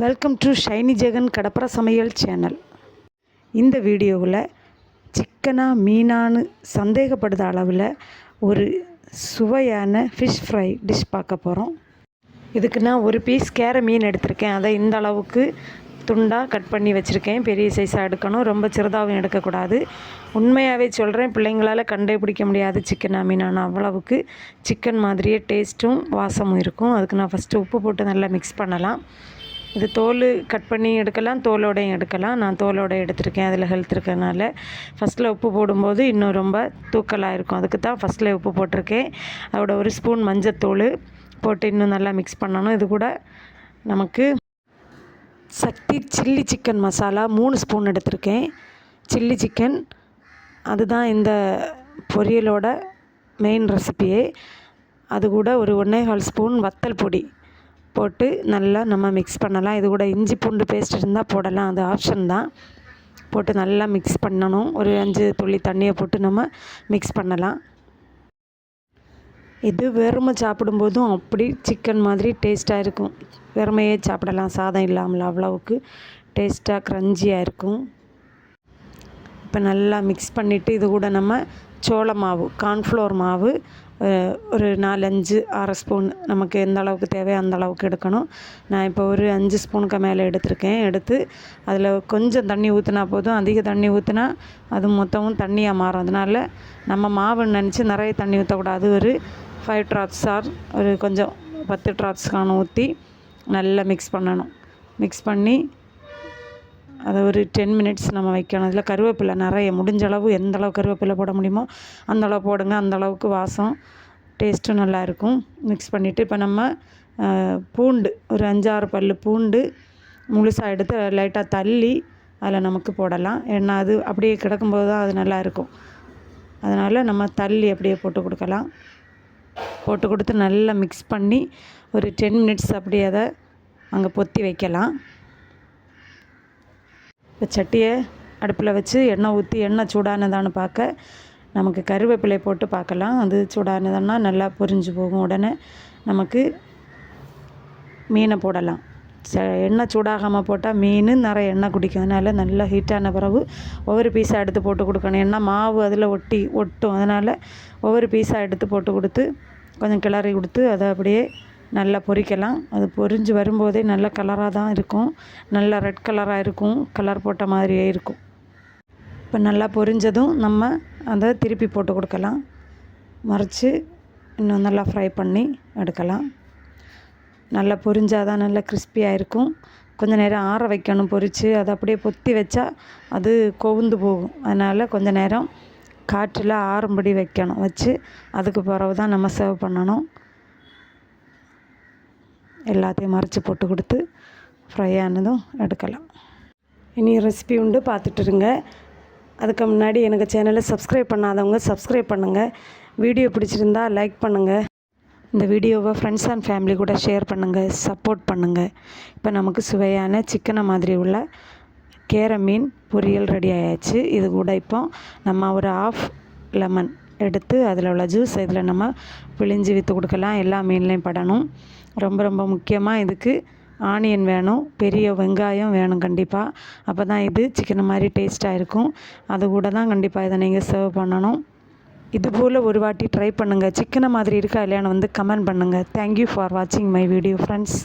Welcome to Saini Jegan கடப்பர சமையல் channel இந்த வீடியோவில் சிக்கனா மீனான்னு சந்தேகப்படுத அளவில் ஒரு சுவையான ஃபிஷ் ஃப்ரை டிஷ் பார்க்க போகிறோம் இதுக்கு நான் ஒரு பீஸ் கேர மீன் எடுத்திருக்கேன். அதை இந்த அளவுக்கு துண்டாக கட் பண்ணி வச்சுருக்கேன். பெரிய சைஸாக எடுக்கணும். ரொம்ப சிறுதாகவும் எடுக்கக்கூடாது. உண்மையாகவே சொல்கிறேன் பிள்ளைங்களால் கண்டே பிடிக்க முடியாது சிக்கனா மீனான அவ்வளவுக்கு. சிக்கன் மாதிரியே டேஸ்ட்டும் வாசமும் இருக்கும். அதுக்கு நான் ஃபஸ்ட்டு உப்பு போட்டு நல்லா மிக்ஸ் பண்ணலாம். இது தோல் கட் பண்ணி எடுக்கலாம் தோலோடையும் எடுக்கலாம். நான் தோலோட எடுத்திருக்கேன் அதில் ஹெல்த் இருக்கிறதுனால. ஃபஸ்ட்டில் உப்பு போடும்போது இன்னும் ரொம்ப தூக்கலாக இருக்கும். அதுக்கு தான் ஃபஸ்ட்டில் உப்பு போட்டிருக்கேன். அதோட ஒரு ஸ்பூன் மஞ்சத்தூள் போட்டு இன்னும் நல்லா மிக்ஸ் பண்ணணும். இது கூட நமக்கு சக்தி சில்லி சிக்கன் மசாலா மூணு ஸ்பூன் எடுத்திருக்கேன். சில்லி சிக்கன் அதுதான் இந்த பொரியலோட மெயின் ரெசிபியே அது கூட ஒரு ஒன்றே கால் ஸ்பூன் வத்தல் பொடி. போட்டு நல்லா நம்ம மிக்ஸ் பண்ணலாம். இது கூட இஞ்சி பூண்டு பேஸ்ட் இருந்தால் போடலாம். அது ஆப்ஷன் தான். போட்டு நல்லா மிக்ஸ் பண்ணணும். ஒரு அஞ்சு துள்ளி தண்ணியை போட்டு நம்ம மிக்ஸ் பண்ணலாம். இது வெறுமை சாப்பிடும்போதும் அப்படி சிக்கன் மாதிரி டேஸ்ட்டாக இருக்கும். வெறுமையே சாப்பிடலாம். சாதம் இல்லாமல் அவ்வளவுக்கு டேஸ்ட்டாக க்ரன்ச்சியாக இருக்கும். இப்போ நல்லா மிக்ஸ் பண்ணிவிட்டு இது கூட நம்ம சோள மாவு கார்ன்ஃப்ளோர் மாவு ஒரு நாலஞ்சு ஆறு ஸ்பூன் நமக்கு எந்த அளவுக்கு தேவையோ அந்த அளவுக்கு எடுக்கணும். நான் இப்போ ஒரு அஞ்சு ஸ்பூனுக்கு மேலே எடுத்திருக்கேன். எடுத்து அதில் கொஞ்சம் தண்ணி ஊற்றினா போதும். அதிக தண்ணி ஊற்றினா அது மொத்தமும் தண்ணியாக மாறும். அதனால் நம்ம மாவுன்னு நினச்சி நிறைய தண்ணி ஊற்றக்கூடாது ஒரு ஃபைவ் ட்ராப்ஸ் ஆர் ஒரு கொஞ்சம் பத்து ட்ராப்ஸ்க்கான ஊற்றி நல்லா மிக்ஸ் பண்ணணும். மிக்ஸ் பண்ணி அதை ஒரு டென் மினிட்ஸ் நம்ம வைக்கணும். இதில் கருவேப்பிலை நிறைய முடிஞ்ச அளவு எந்த அளவு கருவேப்பிலை போட முடியுமோ அந்த அளவு போடுங்க. அந்த அளவுக்கு வாசம் டேஸ்ட்டும் நல்லாயிருக்கும் மிக்ஸ் பண்ணிவிட்டு இப்போ நம்ம பூண்டு ஒரு அஞ்சாறு பல் பூண்டு முழுசாக எடுத்து லைட்டாக தள்ளி அதில் நமக்கு போடலாம். ஏன்னா அது அப்படியே கிடக்கும்போது தான் அது நல்லா இருக்கும். அதனால் நம்ம தள்ளி அப்படியே போட்டு கொடுக்கலாம். போட்டு கொடுத்து நல்லா மிக்ஸ் பண்ணி ஒரு டென் மினிட்ஸ் அப்படியே அதை அங்கே பொத்தி வைக்கலாம். இப்போ சட்டியை அடுப்பில் வச்சு எண்ணெய் ஊற்றி எண்ணெய் சூடானதான்னு பார்க்க. நமக்கு கருவேப்பிலை போட்டு பார்க்கலாம். அது சூடானதுன்னா நல்லா பொரிஞ்சு போகும். உடனே நமக்கு மீனை போடலாம். ச எண்ணெய் சூடாகாமல் போட்டால் மீன் நிறைய எண்ணெய் குடிக்கும். அதனால் நல்லா ஹீட்டான பிறகு ஒவ்வொரு பீஸாக எடுத்து போட்டு கொடுக்கணும். ஏன்னா மாவு அதில் ஒட்டி ஒட்டும். அதனால் ஒவ்வொரு பீஸாக எடுத்து போட்டு கொடுத்து கொஞ்சம் கிளறி கொடுத்து அதை அப்படியே நல்லா பொரிக்கலாம் அது பொரிஞ்சு வரும்போதே நல்ல கலராக தான் இருக்கும். நல்ல ரெட் கலராக இருக்கும். கலர் போட்ட மாதிரியே இருக்கும். இப்போ நல்லா பொரிஞ்சதும் நம்ம அதை திருப்பி போட்டு கொடுக்கலாம். மறைச்சி இன்னும் நல்லா ஃப்ரை பண்ணி எடுக்கலாம். நல்லா பொரிஞ்சால் தான் நல்லா கிறிஸ்பியாக இருக்கும். கொஞ்ச நேரம் ஆற வைக்கணும். பொரித்து அதை அப்படியே பொத்தி வச்சா அது கொவுந்து போகும். அதனால் கொஞ்ச நேரம் காற்றில் ஆறும்படி வைக்கணும். வச்சு அதுக்கு பிறகு தான் நம்ம சர்வ் பண்ணணும். எல்லாத்தையும் மறைச்சி போட்டு கொடுத்து ஃப்ரை ஆனதும் எடுக்கலாம். இனி ரெசிபி உண்டு பார்த்துட்டுருங்க அதுக்கு முன்னாடி எனக்கு சேனலை சப்ஸ்கிரைப் பண்ணாதவங்க சப்ஸ்கிரைப் பண்ணுங்கள் வீடியோ பிடிச்சிருந்தா லைக் பண்ணுங்கள் இந்த வீடியோவை ஃப்ரெண்ட்ஸ் அண்ட் ஃபேமிலி கூட ஷேர் பண்ணுங்கள் சப்போர்ட் பண்ணுங்கள் இப்போ நமக்கு சுவையான சிக்கனை மாதிரி உள்ள கேர மீன் பொரியல் ரெடி ஆயாச்சு. இது கூட இப்போ நம்ம ஒரு ஆஃப் லெமன் எடுத்து அதில் உள்ள ஜூஸ் இதில் நம்ம பிழிஞ்சு விற்று கொடுக்கலாம். எல்லா மீன்லேயும் படணும். ரொம்ப ரொம்ப முக்கியமாக இதுக்கு ஆனியன் வேணும். பெரிய வெங்காயம் வேணும் கண்டிப்பாக அப்போ தான் இது சிக்கன் மாதிரி டேஸ்ட்டாக இருக்கும். அது கூட தான் கண்டிப்பாக இதை நீங்கள் சர்வ் பண்ணணும். இது போல் ஒரு வாட்டி ட்ரை பண்ணுங்கள் சிக்கனை மாதிரி இருக்கா இல்லையான்னு வந்து கமெண்ட் பண்ணுங்கள் தேங்க்யூ ஃபார் வாட்சிங் மை வீடியோ ஃப்ரெண்ட்ஸ்